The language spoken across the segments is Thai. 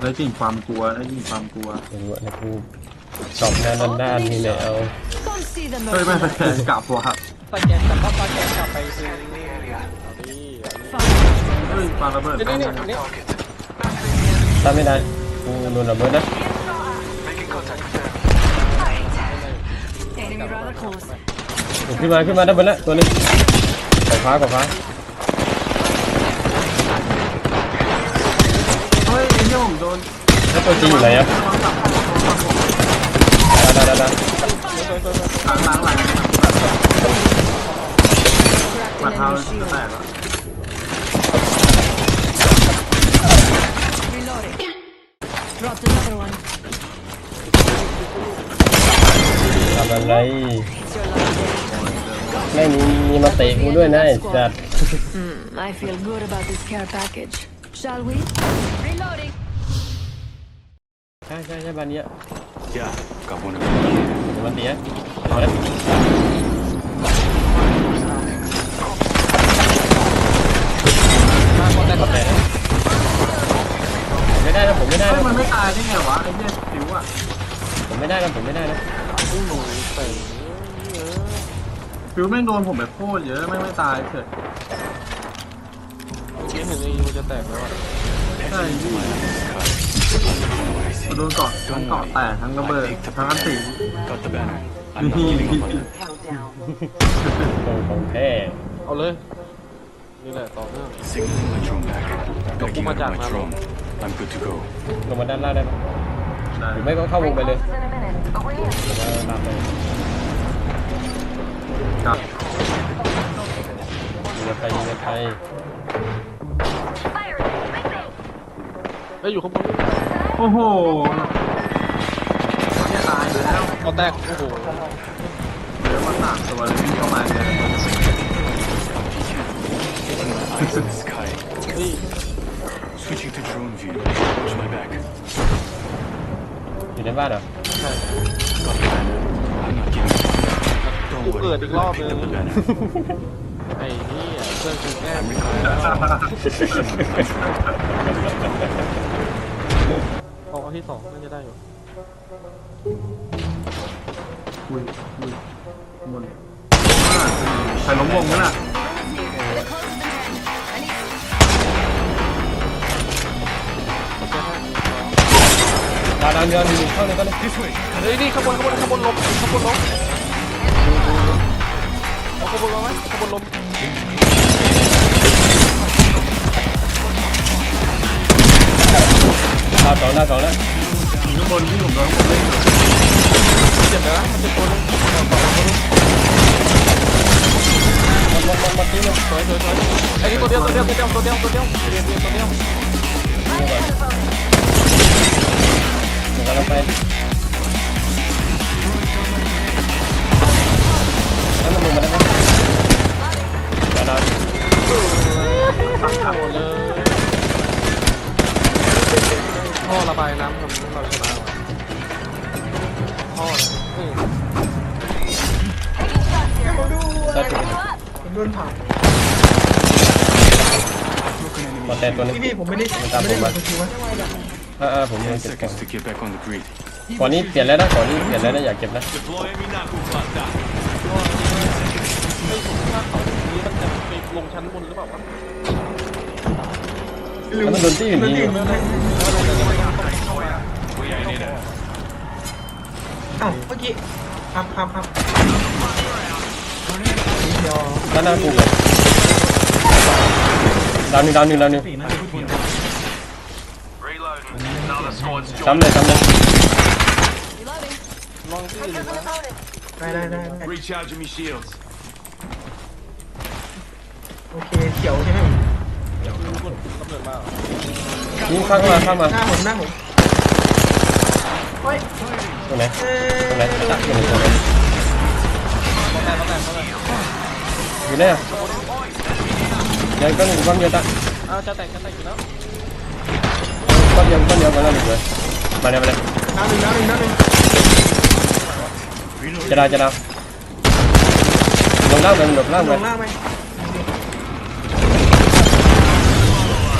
แล้วจริงความกลัวแล้วจริงความกลัวไม่รู้อะนะกูชอบหน้าด้านๆนี่แหละเอา Come see the เฮ้ยไม่ mercy. ไม่กลับว่ะสแกนกลับก็สแกนกลับไปซื้อเอาดิเอาดิเฮ้ยปาระเบิดนี่เข้านี่มานี่ถ้าไม่ได้กูโดนระเบิดนะ Enemy rather close. ขึ้นมาขึ้นมาด้านบนละตัวนึงขวาฟ้าขวาฟ้า ตัวจริงอยู่ไหนอะได้ได้ทำอะไรไม่มีมีมาเตะกูด้วยนะจัด ใช่ใช่ใช่บ้านเนี้ย Yeah, got one of เดี๋ยวมันเตี้ยเอาละขอแตะนะไม่ได้นะผมไม่ได้เฮ้ยนะมันไม่ตายได้ไงวะไอ้เหี้ยผิวอะผมไม่ได้นะผมไม่ได้นะผิวแม่งโดนผมแบบโคตรเยอะแม่งไม่ตายเฉยคิดถึงไอ้ยูจะแตกแล้วอะใช่พี่ โดนเกาะทั้งเกาะแตกทั้งระเบิดทั้งอันตี Got the banner. I'm not giving up on them. โอ้ของแท้เอาเลย นี่แหละต่อเนื่อง Signaling my drone back. Backing Kuma up my Jack, drone. I'm good to go. ลงมาด้านล่างได้ไหมได้หรือไม่ก็เข้าวงไปเลยแล้วตามไปกลับยิงกันไปยิงกันไปเฮ้ยอยู่ข้างบน โอ้โหเนี่ยตายแล้วเอาแตกโอ้โหเหลือมาสามตัวเลยวิ่งเข้ามาเนี่ย Eyes in the sky. เฮ้ย Switching to drone view. Watch my back. อยู่ในบ้านเหรอ Got the banner. I'm not giving up. Don't กูเกิด worry. อีกรอบ I นึ picked ง up the banner. ไอ้นี่เพื่อนกูแกล้ง I'm recalling เอาอันที่สองน่าจะได้อยู่อุ้ยอุ้ยบนใส่ล้มวงมั้ยน่ะดาวดาวเดือนหนึ่งเข้าเลยก็เลย This way. เฮ้ยนี่ข้างบนข้างบนข้างบนลมข้างบนลมเอาข้างบนลมไหมข้างบนลมาวสองดาวสองแล้วอยู่ข้างบนที่ผมโดนข้างบนเล่นเจ็บแล้วนะเจ็บตัวนึงหมดหมดหมดทีนึงสวยสวยสวยไอ้นี่ตัวเดียวตัวเดียวตัวเดียวตัวเดียวตัวเดียวเรียนเรียนตัวเดียว ดนเผาหมดแต่ตัวนึงพี่พี่ผมไม่ได้ตามไม่ผได้มมามาคุณคิววะเออเออผมยัง Ten เก็บก่อน seconds to get back on the grid. ก่อนนี้เปลี่ยนแล้วนะก่อนนี้เปลี่ยนแล้วนะอยากเก็บนะเฮ้ยผมว่าเขาตรงนี้มันจะไปลงชั้นบนหรือเปล่าวะแล้วมันโดนตี้อยู่โดนนี่ตีมันอ้าวเมื่อกี้ครับครับครับเดี๋ยวด้านหน้ากูเลยดาวหนึ่งดาวหนึ่งดาวหนึ่งซ้ำเลยซ้ำเลยลองที่อื่นได้ได้ได้ได้ Recharging me shields. โอเคเขียวใช่ไหมเดี๋ยวรู้คนกำเนิดมาเหรอยิงข้างมาข้างมาหน้าผมหน้าผมเฮ้ยตรงไหนเอ้ตรงไหนยตักอยู่ตรงไหนเขาแตกเขาแตกเขาแตกอยู่ไหน อ่ะเดี๋ยวก้อนหนึ่งก้อนเดียวตัก อ้าวจะแตกจะแตกอยู่แล้ว ก้อนเดียวก้อนเดียวก้อนละหนึ่งเลยมาเลยมาเลย น้ำหนึ่งน้ำหนึ่งน้ำหนึ่ง จะดาวจะดาวลงล่างไปมันหลบล่าง ล ไป งล่างไหม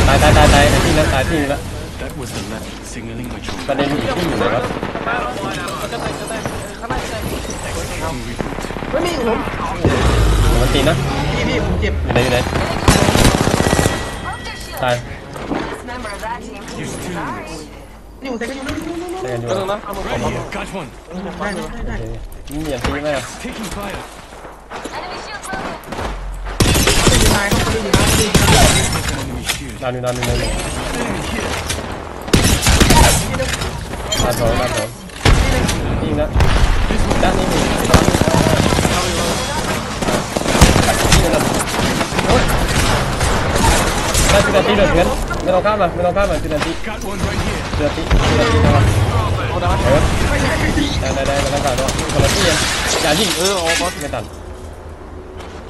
ตายตายตายตายไอ้ที่นั้นตายที่นี่แล้ว That was the left signaling my ประ drone. เด็นอยู่ที่อยู่ไหนวะ มันจะแตกจะแตกข้างในแตก Activating reboot. ไม่มีผม มันตีนะพี่พี่ผมเจ็บอยู่ไหนอยู่ไหนตาย Member of that team. You're still in this. อยู่แต่ก็อยู่นู่นนู่นนู่นนู่นได้กันอยู่เดี๋ยวนะเอามาขอ Right มา here. Got one. ได้ได้ได้โอเคมีเหรียญตีไหมอะ Taking fire. Enemy shield broken. ได้ยินนายเขาได้ยินนายได้ยินนาย Enemy shield. นานอยู่นานอยู่นานอยู่นานสองนานสองยิงนะด้านนี้มียิงนะ ได้จุดตีเดือดเงินไม่ต้องข้ามมาไม่ต้องข้ามมาจุดตี Got one right here. จุดตีจุดตีนะครับเอาได้ไหมเออได้ได้ได้ไม่ต้องการด้วยคนละที่ยังอย่ายิงเออเอาบอสไม่ตัน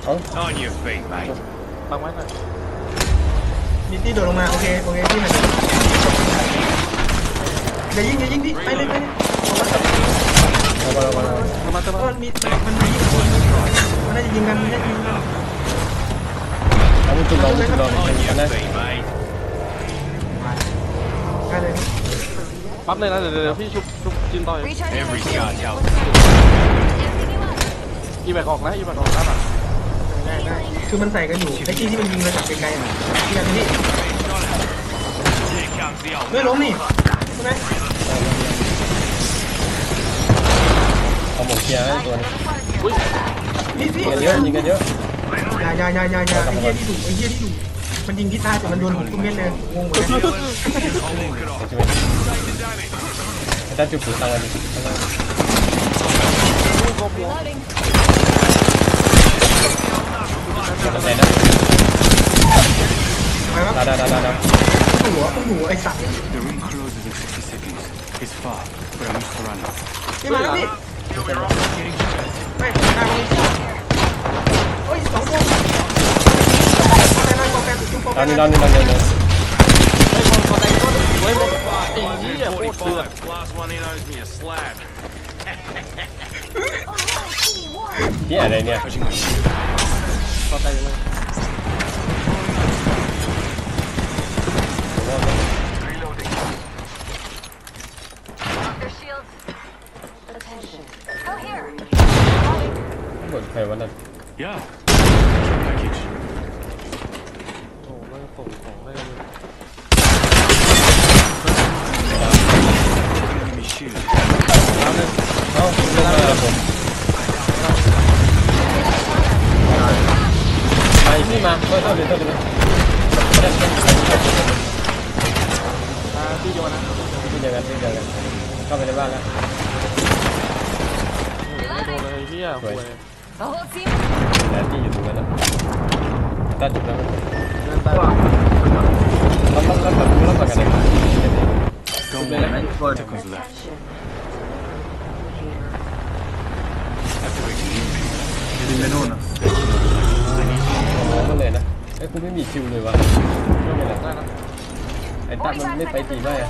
เอา On your feet, mate. ตั้งไว้หน่อยมีที่โดดลงมาโอเคโอเคที่ไหนอย่ายิงอย่ายิงดิไปเลยไปเลยเอาไปเอาไปเอาไปมาจะเพมาราะมันมีมันมียิงคนมันน่าจะยิงกันน่าจะยิงกัน เอามุดจุดลอมุดจุดลอนะได้เลยปั๊บเลยนะเดี๋ยวเดี๋ยวพี่ชุบชุบจินต่อย Every shot helps. อีแบกออกนะอีแบกออกนะอะได้ได้คือมันใส่กันอยู่ไอ้ที่ที่มันยิงมาจากไกลๆอะที่นั่นที่ Here comes the old ไม่ล้มนี่ใช่ไหมเอาหมวกเคลียร์ให้ตัวนี้อุ้ยพี่พี่ยิงกันเยอะยิงกันเยอะาอย่าอย่าอย่าอย่าไอ้เหี้ยที่ถูกไอ้เหี้ยที่ถูกมันยิงพี่ตายแต่มันโดนผมทุกเม็ดเลยงงหมดเลยใช่ไหมไอ้ตาจุดปุ๋ยตังค์อันนี้ Reloading. ไหนนะไปวะดาดาดาดาดาหัวหัวไอ้สัตว์ The ring closes in 60 seconds. It's far, but I must run. ไม่มาแล้วนี่ไม่ได้ มาโอ้ยสองคนแต่นั่นกองแกจุดกองแกดาวนี่ดาวนี่ดาวนี่ดาวนี่ไอ้คนคนไหนก็ไว้หมดไอ้เหี้ยโคตรเดือด Last one in owes me a slab. นี่อะไรเนี่ย Touching my shield. ต่อไปเลย Their shields. Attention. Go here. เหมือนใครวะนั่น Yeah. Care package. โอ้ไม่ส่งของได้เลย Enemy shield. เอ้าไม่ได้ผมไปที่มาเฮ้ยเท่าเดิมเท่าเดิมอ่าพี่โยนนะที่เดียวกันที่เดียวกันเข้าไปในบ้านแล้วไม่โดนเลยเฮียหวย The whole team. แต่ที่อยู่ตรงนั้นนะตาจุดแล้ว Super. worry. Seconds left. Activating new pin. ยิงไปนู่นอะมองมาเลยนะไอ้กูไม่มีคิวเลยวะไม่เป็นไรได้นะไอ้ตั้มมันไม่ไปตีได้อะ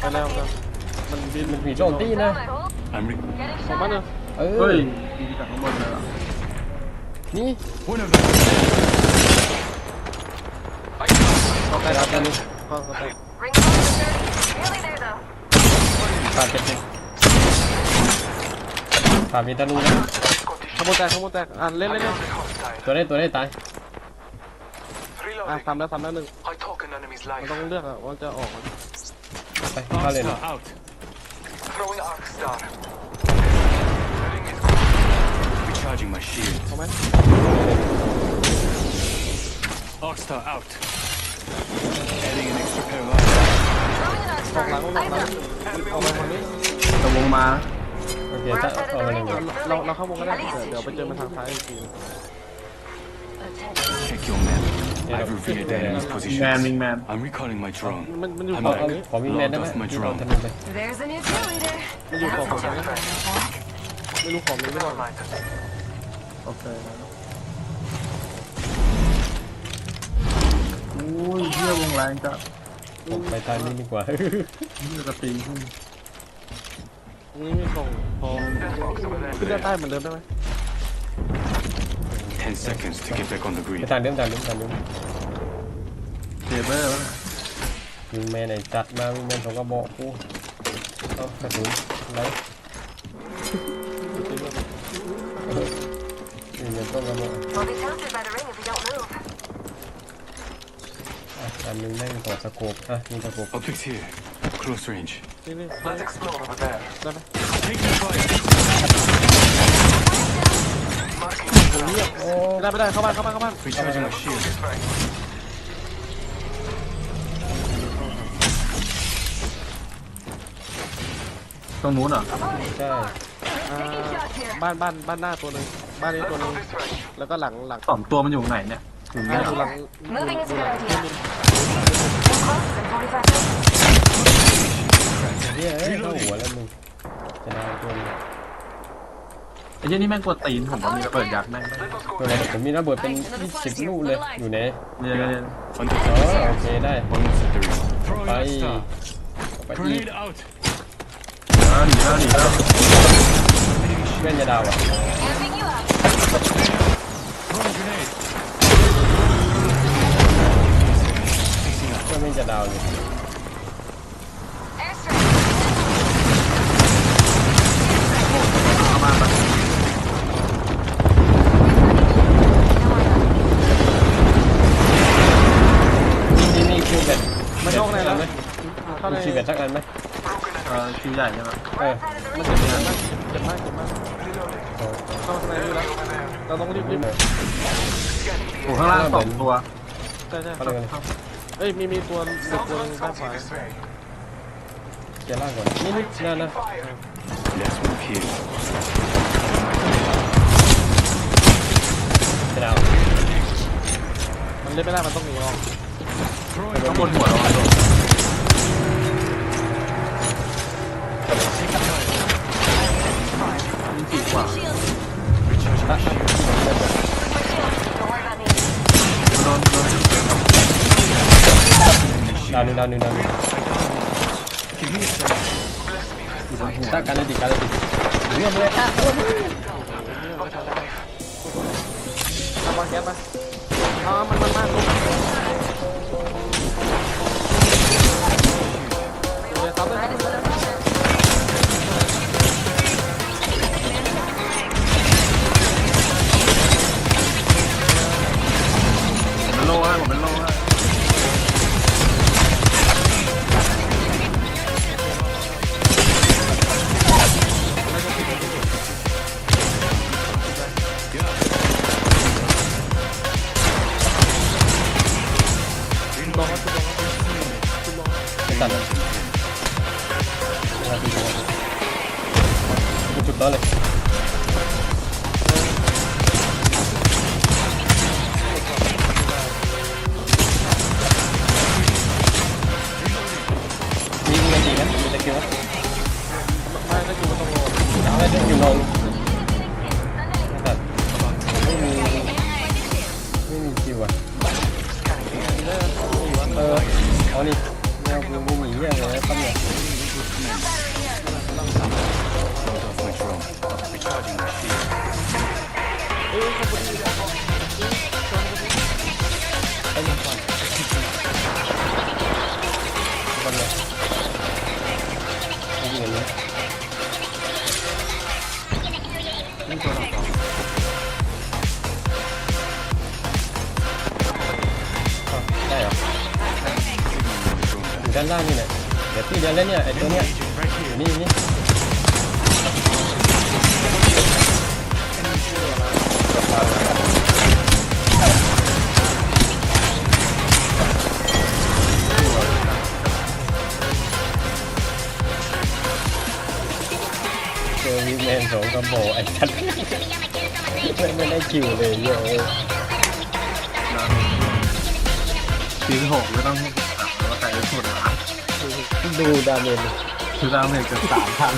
ไปแล้วกันมันบินมันมีโจมตีนะ I'm re- ของมันเนอะเอเฮ้อยยิงจากข้างบนเลยเหรอนี่ one of them. ต่อไปแต่แล้ละวตอนนี้ก็ก็ไป Ring close to 30. Nearly there though. ผ่านเจ็ดสิบผ่านมีตานูนะขโมยแตกขโมยแตกอะเล่นเล่นเล่นตัวได้ตัวได้ตายอะทำแล้วทำแล้วหนึ่งมันต้องเลือกอะว่าจะออกมันไปเข้าเลยนะ Star out. Throwing arc star. Recharging my shield. เอาไหม Arcstar out. Adding an extra pair of eyes. ออกหลังบออกหลังเอามาคนนี้ตะวงมา โอเคถ้าเอามาหนึ่งเราเราเข้าวงก็ได้เดี๋ยวไปเจอมันทางซ้ายอีกที Check your map. Yeah, I've revealed the yeah. enemy's วิง position. แมนวิงแมน I'm recalling my drone. มันมันอยู่ I'm ฝั่งเอานี้ขอวิ่งแมนได้ไหมที่เรา drone. ทำไป There's a new cheerleader. มันอยู่ฝั่งผมนะไม่รู้ของนี้หรือเปล่าโอเคโอ้ยเฮียวงแรงจัด ผมไปทางนี้ดีกว่า นี่กระตีขึ้นนี่มีส่งพอขึ้นได้ใต้เหมือนเดิมได้ไหม10 seconds to get back on the ไป grid. ทางเดิมทางเดิมทางเดิมเทเบอร์วะยิงแมนไอ้จัดมาวิ่งแมนสองกระบอกกูเอากระสุนอะไรยิงแมนต้องกระบอก We'll be counted by the ring if we don't move. อะอันหนึงแม่งต่อสโคปอะยิงสโคป Optics here. Close range. นี่นี่ Let's explore over there. ได้ไหม Take the fire. โอ้ไม่ได้ไม่ได้เข้าบ้านเข้าบ้านเข้าบ้าน Recharging my shield. This way. ตรงนู้นเหรอใช่ อ่าบ้านบ้านบ้านหน้าตัวหนึ่งบ้านนี้ตัวหนึง This way. แล้วก็หลังหลังสองตัวมันอยู่ไหนเนี่ยอยู่อ่าเนี่ยดูหลัง Moving is ดู a ห good ลัง idea. ที่มิน Close in 45 seconds. เฮ้ยเอ้ยเข้าหัวแล้วมึงจะได้ตัวนี้ไอ้เหี้ยนี่แม่งกดตีนผมมันมีระเบิดยักษ์แม่ง Let us go ตัวไหนผมมีระเบิดเป็น20ลูกเลยอยู่ไหนเนี่ยเนี่ย Under อ๋อ threat. โอเคได้ Almost at the ring. Throwing ไป out star. ไปอีก Grenade out. แล้วหนีแล้วหนีแล้วแม่นจะดาวอะ Amping you up. Throwing grenade. ก็แม่นจะดาวเลย Airstrike. เข้ามาปะนี่นี่คิวเบ็ดมาโชคไหนแล้วไหมเข้าในมีคิวเบ็ดสักอันไหมเออคิวใหญ่ใช่ไหมเออมันเจ็บมากเจ็บมากเจ็บมากเข้าข้างในนี่แล้วเราต้องรีบรีบโอ้ข้างล่างสองตัวใช่ใช่ เข้าเลยกันเอ้ยมีมีตัวมีตัวหนึงด้านขวา this way. เกียร์ล่างก่อนนี่นี่นั่นนะ Fire. Let's move here. จะดาวมันเล่นไม่ได้มันต้องหนีออก Throwing ข้างบนหัวเราโดนยิงขีดขวา recharging my shield. ดาวหนึ่งดาวหนึ่งดาวหนึ่ง Give me a second. ตั้งการเลยติการเลยติเรียบเลยอะเอาวางแก๊สไปเอามันมันมันลุกเดี๋ยวซับเลยผมเป็นโล่ให้ผมเป็นโล่ ปั๊มเนี่ยไม่มีเงินเลยนี่ตัวเราสองอ้าวได้เหรอด้านล่างนี่แหละเดี๋ยวพี่เดินเล่นเนี่ยไอ้ตัวเนี้ยนี่นี่ นสองกระบอกไอ้ชัดไม่ไม่ได้คิวเลยเยอะทีหกไม่ต้องถามว่าใครสุดดูดาเมจดูดาเมจเกือบสามพัน